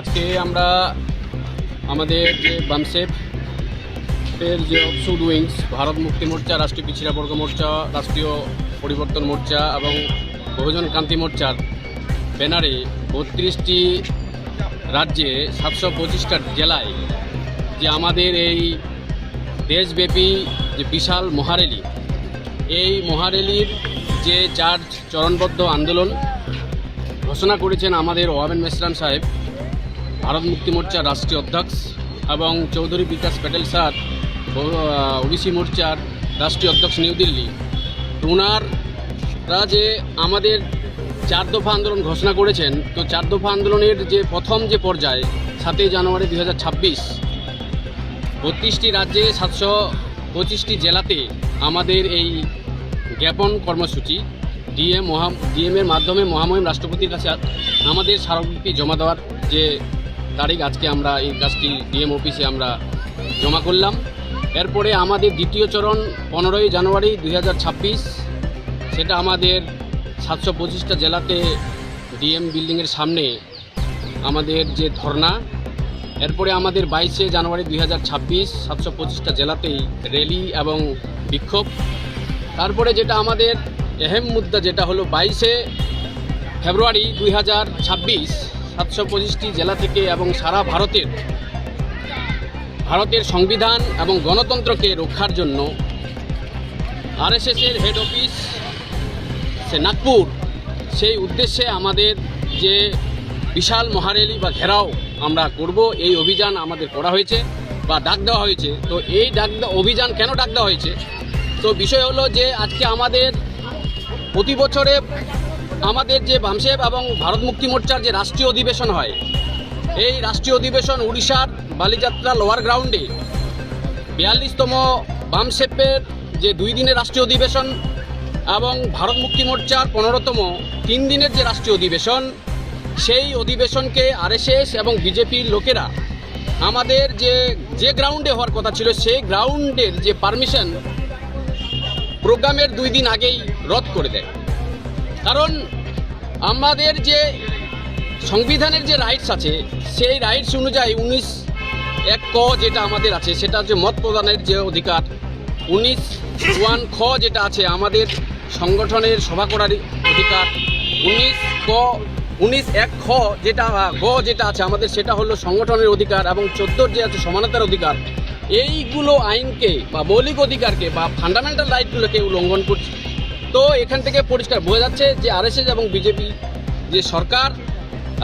আজকে আমরা আমাদের যে বামসেফ এর যে অপসুড উইংস, ভারত মুক্তি মোর্চা, রাষ্ট্রীয় পিছিরা বর্গ মোর্চা, রাষ্ট্রীয় পরিবর্তন মোর্চা এবং বহুজন ক্রান্তি মোর্চার ব্যানারে বত্রিশটি রাজ্যে সাতশো পঁচিশটা জেলায় যে আমাদের এই দেশব্যাপী যে বিশাল মহারেলি, এই মহারেলির যে চার চরণবদ্ধ আন্দোলন ঘোষণা করেছেন আমাদের ওয়াবেন মেসরাম সাহেব। ভারত মুক্তি মোর্চার রাষ্ট্রীয় অধ্যক্ষ এবং চৌধুরী বিকাশ প্যাটেল স্যার ওবিসি মোর্চার রাষ্ট্রীয় অধ্যক্ষ নিউ দিল্লি। তো ওনারা যে আমাদের চার দফা আন্দোলন ঘোষণা করেছেন, তো চার দফা আন্দোলনের যে প্রথম যে পর্যায়, সাতই জানুয়ারি দু হাজার ছাব্বিশ, বত্রিশটি রাজ্যে সাতশো পঁচিশটি জেলাতে আমাদের এই জ্ঞাপন কর্মসূচি, ডিএম মহা ডিএমের মাধ্যমে মহামহিম রাষ্ট্রপতির কাছে আমাদের স্মারকলিপি জমা দেওয়ার যে তারিখ আজকে আমরা এই কাজটি ডিএম অফিসে আমরা জমা করলাম। এরপরে আমাদের দ্বিতীয় চরণ পনেরোই জানুয়ারি দুই হাজার ছাব্বিশ, সেটা আমাদের সাতশো পঁচিশটা জেলাতে ডিএম বিল্ডিংয়ের সামনে আমাদের যে ধর্না এরপরে আমাদের বাইশে জানুয়ারি দুই হাজার ছাব্বিশ, সাতশো পঁচিশটা জেলাতেই র্যালি এবং বিক্ষোভ। তারপরে যেটা আমাদের এহেম মুদ্রা যেটা হলো বাইশে ফেব্রুয়ারি দুই হাজার ছাব্বিশ সাতশো পঁচিশটি জেলা থেকে এবং সারা ভারতের ভারতের সংবিধান এবং গণতন্ত্রকে রক্ষার জন্য আরএসএসের হেড অফিস সে নাগপুর, সেই উদ্দেশ্যে আমাদের যে বিশাল মহারেলি বা ঘেরাও আমরা করব, এই অভিযান আমাদের করা হয়েছে বা ডাক দেওয়া হয়েছে। তো এই ডাক অভিযান কেন ডাক দেওয়া হয়েছে? তো বিষয় হলো যে আজকে আমাদের প্রতি বছরে আমাদের যে বামসেব এবং ভারত মুক্তি মোর্চার যে রাষ্ট্রীয় অধিবেশন হয়, এই রাষ্ট্রীয় অধিবেশন উড়িষ্যার বালিযাত্রা লোয়ার গ্রাউন্ডে বিয়াল্লিশতম বামসেপের যে দুই দিনের রাষ্ট্রীয় অধিবেশন এবং ভারত মুক্তি মোর্চার পনেরোতম তিন দিনের যে রাষ্ট্রীয় অধিবেশন, সেই অধিবেশনকে আরএসএস এবং বিজেপির লোকেরা আমাদের যে যে গ্রাউন্ডে হওয়ার কথা ছিল, সেই গ্রাউন্ডের যে পারমিশন প্রোগ্রামের দুই দিন আগেই রদ করে দেয়। কারণ আমাদের যে সংবিধানের যে রাইটস আছে, সেই রাইটস অনুযায়ী উনিশ এক ক যেটা আমাদের আছে, সেটা হচ্ছে মত প্রদানের যে অধিকার, উনিশ ওয়ান খ যেটা আছে আমাদের সংগঠনের সভা করার অধিকার, উনিশ ক, উনিশ এক খ যেটা গ যেটা আছে আমাদের, সেটা হলো সংগঠনের অধিকার এবং চোদ্দোর যে আছে সমানতার অধিকার। এইগুলো আইনকে বা মৌলিক অধিকারকে বা ফান্ডামেন্টাল রাইটগুলোকে উল্লঙ্ঘন করছে। তো এখান থেকে পরিষ্কার বোঝা যাচ্ছে যে আরএসএস এবং বিজেপি যে সরকার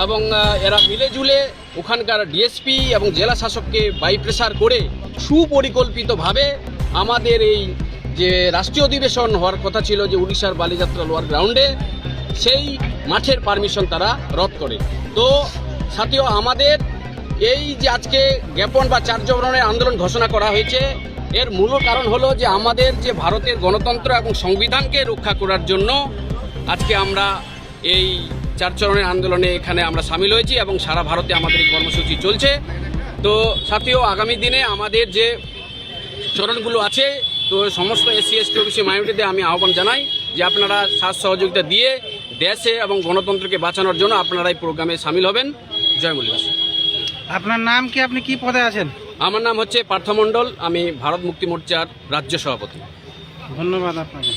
এবং এরা মিলেজুলে ওখানকার ডিএসপি এবং জেলা শাসককে বাই প্রেসার করে সুপরিকল্পিতভাবে আমাদের এই যে রাষ্ট্রীয় অধিবেশন হওয়ার কথা ছিল যে উড়িষ্যার বালিযাত্রা লোয়ার গ্রাউন্ডে সেই মাঠের পারমিশন তারা রদ করে। তো সাথীয় আমাদের এই যে আজকে জ্ঞাপন বা চার ধরনের আন্দোলন ঘোষণা করা হয়েছে এর মূল কারণ হলো যে আমাদের যে ভারতের গণতন্ত্র এবং সংবিধানকে রক্ষা করার জন্য আজকে আমরা এই চার চরণের আন্দোলনে এখানে আমরা সামিল হয়েছি এবং সারা ভারতে আমাদের এই কর্মসূচি চলছে। তো সাথীয় আগামী দিনে আমাদের যে চরণগুলো আছে, তো সমস্ত এসসি, এসটি, ওবিসি, মাইনরিটিদের আমি আহ্বান জানাই যে আপনারা সাথ সহযোগিতা দিয়ে দেশে এবং গণতন্ত্রকে বাঁচানোর জন্য আপনারা এই প্রোগ্রামে সামিল হবেন। জয় মল্লিক। আপনার নাম কি? আপনি কি পদে আছেন? আমার নাম হচ্ছে পার্থ মণ্ডল আমি ভারত মুক্তি মোর্চার রাজ্য সভাপতি। ধন্যবাদ আপনাকে।